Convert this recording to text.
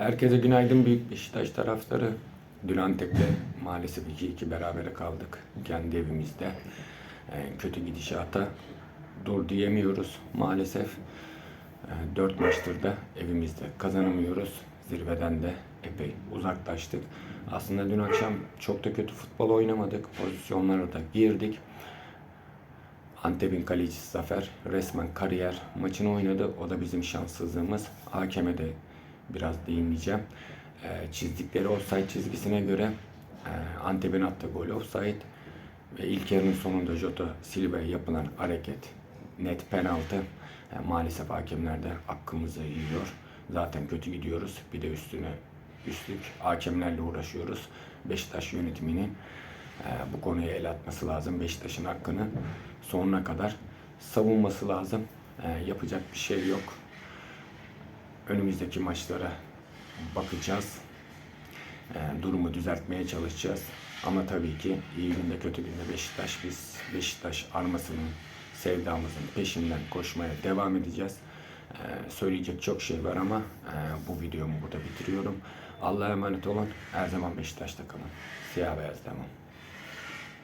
Herkese günaydın Büyük Beşiktaş taraftarı. Dün Antep'te maalesef 2-2 berabere kaldık kendi evimizde. Ee, kötü gidişata dur diyemiyoruz maalesef. Ee, 4 maçtır da evimizde kazanamıyoruz. Zirveden de epey uzaklaştık. Aslında dün akşam çok da kötü futbol oynamadık. Pozisyonlara da girdik. Antep'in kalecisi Zafer resmen kariyer maçını oynadı. O da bizim şanssızlığımız. Hakeme de biraz değineceğim. Ee, çizdikleri offside çizgisine göre e, Antep'in attığı gol offside ve ilk yarının sonunda Jota Silva'ya yapılan hareket net penaltı. E, maalesef hakemler de hakkımızı yiyor. Zaten kötü gidiyoruz. Bir de üstüne üstlük hakemlerle uğraşıyoruz. Beşiktaş yönetiminin e, bu konuya el atması lazım. Beşiktaş'ın hakkını sonuna kadar savunması lazım. E, yapacak bir şey yok. Önümüzdeki maçlara bakacağız. E, durumu düzeltmeye çalışacağız. Ama tabii ki iyi günde kötü günde Beşiktaş biz Beşiktaş armasının sevdamızın peşinden koşmaya devam edeceğiz. E, söyleyecek çok şey var ama e, bu videomu burada bitiriyorum. Allah'a emanet olun. Her zaman Beşiktaş'ta kalın. Siyah beyaz devam.